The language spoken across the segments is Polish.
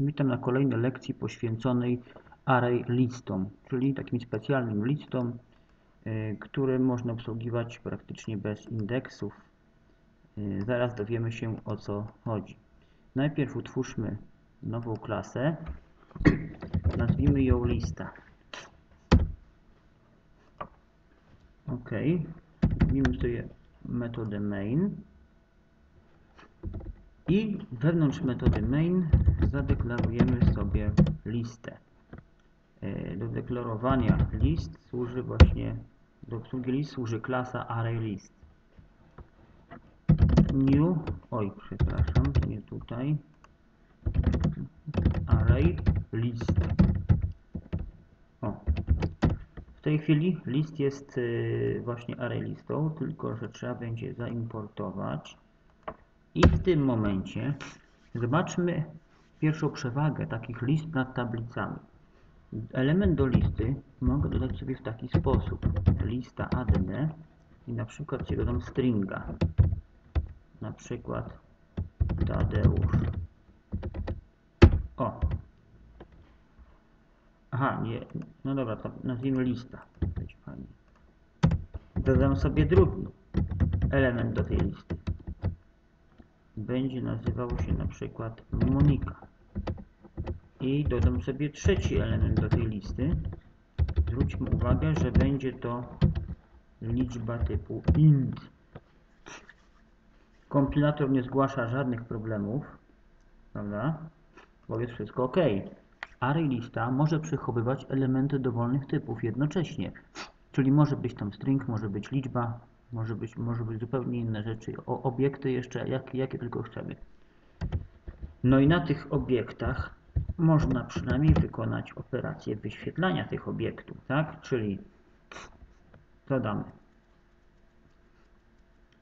Witam na kolejnej lekcji poświęconej array listom, czyli takim specjalnym listom, y, które można obsługiwać praktycznie bez indeksów. Y, Zaraz dowiemy się o co chodzi. Najpierw utwórzmy nową klasę, nazwijmy ją lista. OK, nazwijmy sobie metodę main. I wewnątrz metody main zadeklarujemy sobie listę. E, Do deklarowania list służy właśnie, do obsługi list służy klasa ArrayList. New, oj przepraszam, nie tutaj. Array list. O. W tej chwili list jest e, właśnie array listą, tylko że trzeba będzie zaimportować i w tym momencie zobaczmy pierwszą przewagę takich list nad tablicami. Element do listy mogę dodać sobie w taki sposób. Lista adne i na przykład sobie dodam stringa. Na przykład Tadeusz. O. Aha, nie. No dobra, to nazwijmy lista. Dodam sobie drugi element do tej listy będzie nazywał się na przykład Monika. I dodam sobie trzeci element do tej listy. Zwróćmy uwagę, że będzie to liczba typu int. Kompilator nie zgłasza żadnych problemów, prawda? Bo jest wszystko ok. Array lista może przechowywać elementy dowolnych typów jednocześnie. Czyli może być tam string, może być liczba, może być, może być zupełnie inne rzeczy, o obiekty jeszcze, jak, jakie tylko chcemy. No i na tych obiektach można przynajmniej wykonać operację wyświetlania tych obiektów, tak? Czyli co damy?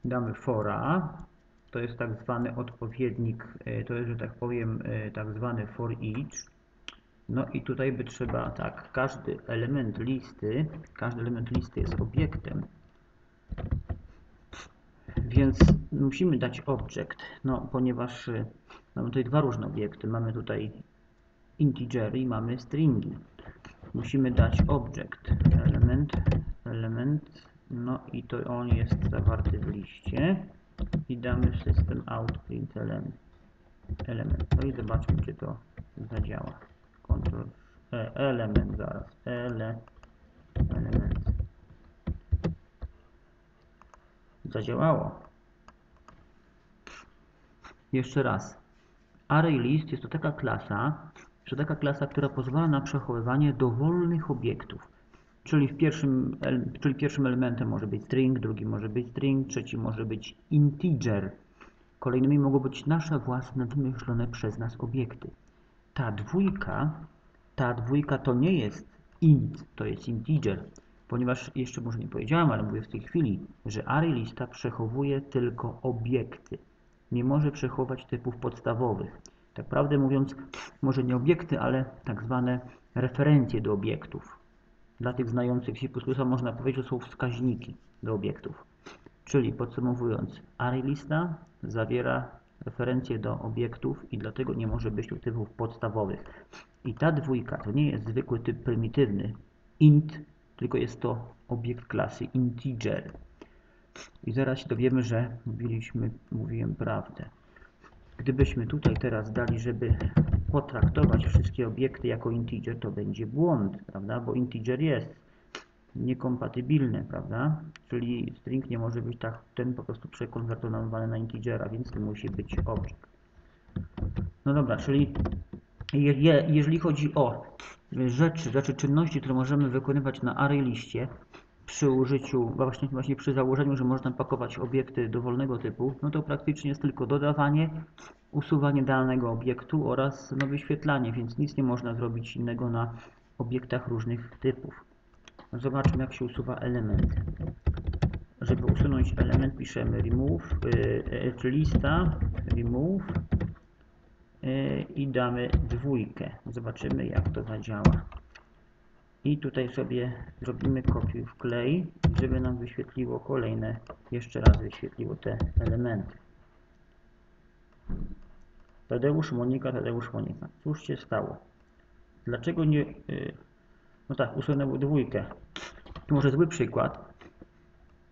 Damy fora, to jest tak zwany odpowiednik, to jest, że tak powiem, tak zwany for each. No i tutaj by trzeba, tak, każdy element listy, każdy element listy jest obiektem, więc musimy dać object, no ponieważ mamy tutaj dwa różne obiekty. Mamy tutaj integery i mamy stringi. Musimy dać object, element, element, no i to on jest zawarty w liście i damy system out print element. No i zobaczmy, czy to zadziała. E, element zaraz, ele, element. Zadziałało. Jeszcze raz. ArrayList jest to taka klasa, czy taka klasa, która pozwala na przechowywanie dowolnych obiektów. Czyli, w pierwszym, czyli pierwszym elementem może być string, drugi może być string, trzeci może być integer. Kolejnymi mogą być nasze własne, wymyślone przez nas obiekty. Ta dwójka, ta dwójka to nie jest int, to jest integer ponieważ jeszcze może nie powiedziałem, ale mówię w tej chwili, że ArrayLista przechowuje tylko obiekty. Nie może przechować typów podstawowych. Tak prawdę mówiąc, może nie obiekty, ale tak zwane referencje do obiektów. Dla tych znających C++ można powiedzieć, że są wskaźniki do obiektów. Czyli podsumowując, ArrayLista zawiera referencje do obiektów i dlatego nie może być tu typów podstawowych. I ta dwójka to nie jest zwykły typ prymitywny, int tylko jest to obiekt klasy integer. I zaraz się dowiemy, że mówiliśmy, mówiłem prawdę. Gdybyśmy tutaj teraz dali, żeby potraktować wszystkie obiekty jako integer, to będzie błąd, prawda? Bo integer jest niekompatybilny, prawda? Czyli string nie może być tak, ten po prostu przekonwertowany na integera, więc to musi być object. No dobra, czyli je, je, jeżeli chodzi o rzeczy, rzeczy, czynności, które możemy wykonywać na array liście przy użyciu, właśnie, właśnie przy założeniu, że można pakować obiekty dowolnego typu, no to praktycznie jest tylko dodawanie, usuwanie danego obiektu oraz no, wyświetlanie, więc nic nie można zrobić innego na obiektach różnych typów. Zobaczmy jak się usuwa elementy. Żeby usunąć element piszemy remove, y, lista, remove i damy dwójkę. Zobaczymy jak to zadziała. I tutaj sobie zrobimy kopiuj wklej, żeby nam wyświetliło kolejne, jeszcze raz wyświetliło te elementy. Tadeusz, Monika, Tadeusz, Monika. Cóż się stało? Dlaczego nie... y, No tak, usunęło dwójkę. Tu może zły przykład.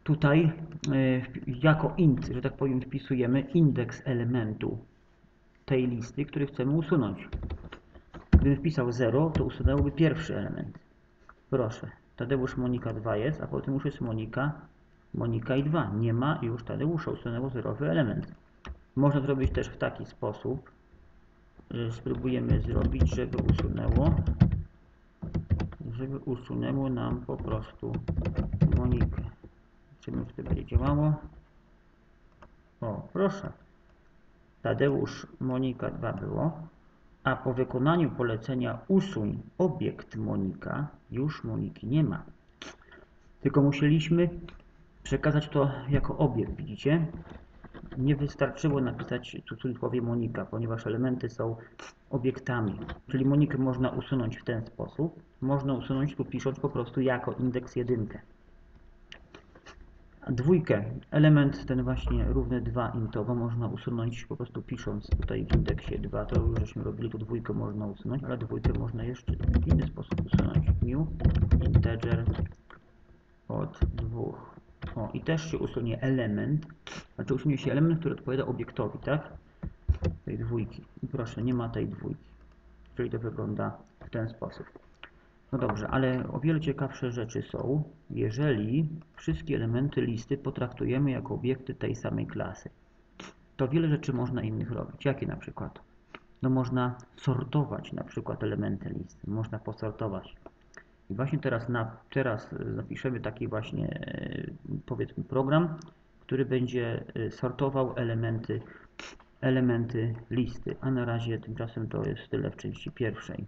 Tutaj y, jako int, że tak powiem, wpisujemy indeks elementu tej listy, który chcemy usunąć. Gdybym wpisał 0, to usunęłoby pierwszy element. Proszę, Tadeusz Monika 2 jest, a potem już jest Monika, Monika i 2. Nie ma już Tadeusza, usunęło zerowy element. Można zrobić też w taki sposób, że spróbujemy zrobić, żeby usunęło, żeby usunęło nam po prostu Monikę. Czy to będzie działało. O, proszę. Tadeusz Monika 2 było, a po wykonaniu polecenia usuń obiekt Monika, już Moniki nie ma. Tylko musieliśmy przekazać to jako obiekt, widzicie? Nie wystarczyło napisać tu w cudzysłowie Monika, ponieważ elementy są obiektami. Czyli Monikę można usunąć w ten sposób. Można usunąć tu pisząc po prostu jako indeks jedynkę. Dwójkę, element ten właśnie równy 2 intowo można usunąć po prostu pisząc tutaj w indeksie 2, to już żeśmy robili, tu dwójkę można usunąć, ale dwójkę można jeszcze w inny sposób usunąć. New integer od dwóch. O, i też się usunie element, znaczy usunie się element, który odpowiada obiektowi, tak? Tej dwójki. I proszę, nie ma tej dwójki. Czyli to wygląda w ten sposób. No dobrze, ale o wiele ciekawsze rzeczy są, jeżeli wszystkie elementy listy potraktujemy jako obiekty tej samej klasy. To wiele rzeczy można innych robić. Jakie na przykład? No można sortować na przykład elementy listy. Można posortować. I właśnie teraz, na, teraz napiszemy taki właśnie e, powiedzmy program, który będzie e, sortował elementy, elementy listy. A na razie tymczasem to jest tyle w części pierwszej.